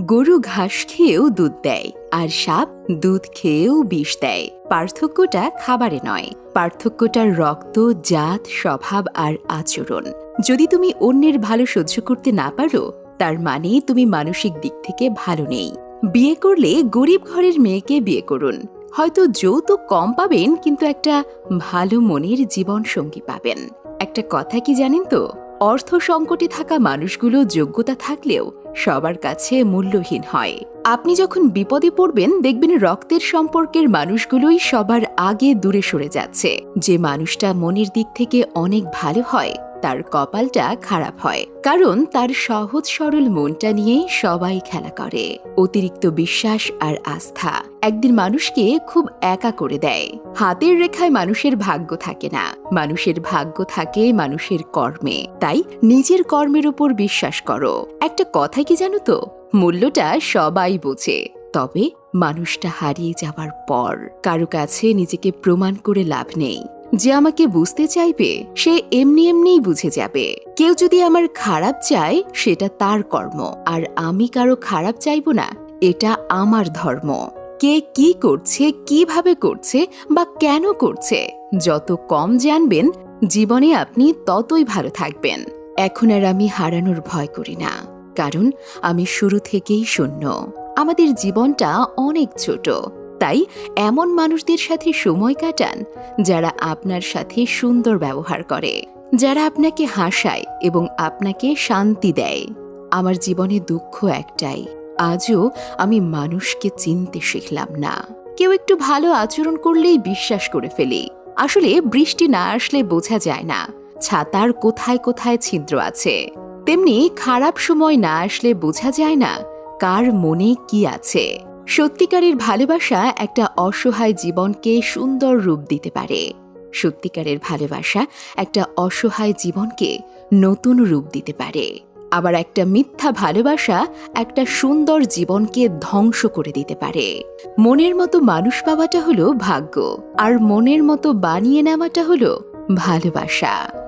গরু ঘাস খেয়েও দুধ দেয় আর সাপ দুধ খেয়েও বিষ দেয়। পার্থক্যটা খাবারে নয়। পার্থক্যটা রক্ত, জাত, স্বভাব আর আচরণ। যদি তুমি অন্যের ভালো সহ্য করতে না পারো, তার মানে তুমি মানসিক দিক থেকে ভালো নেই। বিয়ে করলে গরিব ঘরের মেয়েকে বিয়ে করুন। হয়তো যৌতুক কম পাবেন, কিন্তু একটা ভালো মনের জীবন সঙ্গী পাবেন। একটা কথা কি জানেন তো? অর্থ সংকটে থাকা মানুষগুলো যোগ্যতা থাকলেও সবার কাছে মূল্যহীন হয়। আপনি যখন বিপদে পড়বেন, দেখবেন রক্তের সম্পর্কের মানুষগুলোই সবার আগে দূরে সরে যাচ্ছে। যে মানুষটা মনের দিক থেকে অনেক ভালো হয় তার কপালটা খারাপ হয়, কারণ তার সহজ সরল মনটা নিয়ে সবাই খেলা করে। অতিরিক্ত বিশ্বাস আর আস্থা একদিন মানুষকে খুব একা করে দেয়। হাতের রেখায় মানুষের ভাগ্য থাকে না। মানুষের ভাগ্য থাকে মানুষের কর্মে। তাই নিজের কর্মের উপর বিশ্বাস করো। একটা কথা কি জানো তো? মূল্যটা সবাই বোঝে। তবে মানুষটা হারিয়ে যাবার পর কারও কাছে নিজেকে প্রমাণ করে লাভ নেই। যে আমাকে বুঝতে চাইবে, সে এমনি এমনিই বুঝে যাবে। কেউ যদি আমার খারাপ চায়, সেটা তার কর্ম। আর আমি কারও খারাপ চাইব না, এটা আমার ধর্ম। কে কি করছে, কীভাবে করছে বা কেন করছে, যত কম জানবেন, জীবনে আপনি ততই ভালো থাকবেন। এখন আর আমি হারানোর ভয় করি না, কারণ আমি শুরু থেকেই শূন্য। আমাদের জীবনটা অনেক ছোট। তাই এমন মানুষদের সাথে সময় কাটান যারা আপনার সাথে সুন্দর ব্যবহার করে, যারা আপনাকে হাসায় এবং আপনাকে শান্তি দেয়। আমার জীবনে দুঃখ একটাই, আজও আমি মানুষকে চিনতে শিখলাম না। কেউ একটু ভালো আচরণ করলেই বিশ্বাস করে ফেলি। আসলে বৃষ্টি না আসলে বোঝা যায় না, ছাতার কোথায় কোথায় ছিদ্র আছে। তেমনি খারাপ সময় না আসলে বোঝা যায় না কার মনে কি আছে। সত্যিকারের ভালোবাসা একটা অসহায় জীবনকে সুন্দর রূপ দিতে পারে। সত্যিকারের ভালোবাসা একটা অসহায় জীবনকে নতুন রূপ দিতে পারে। আবার একটা মিথ্যা ভালোবাসা একটা সুন্দর জীবনকে ধ্বংস করে দিতে পারে। মনের মতো মানুষ পাওয়াটা হলো ভাগ্য, আর মনের মতো বানিয়ে নেওয়াটা হলো ভালোবাসা।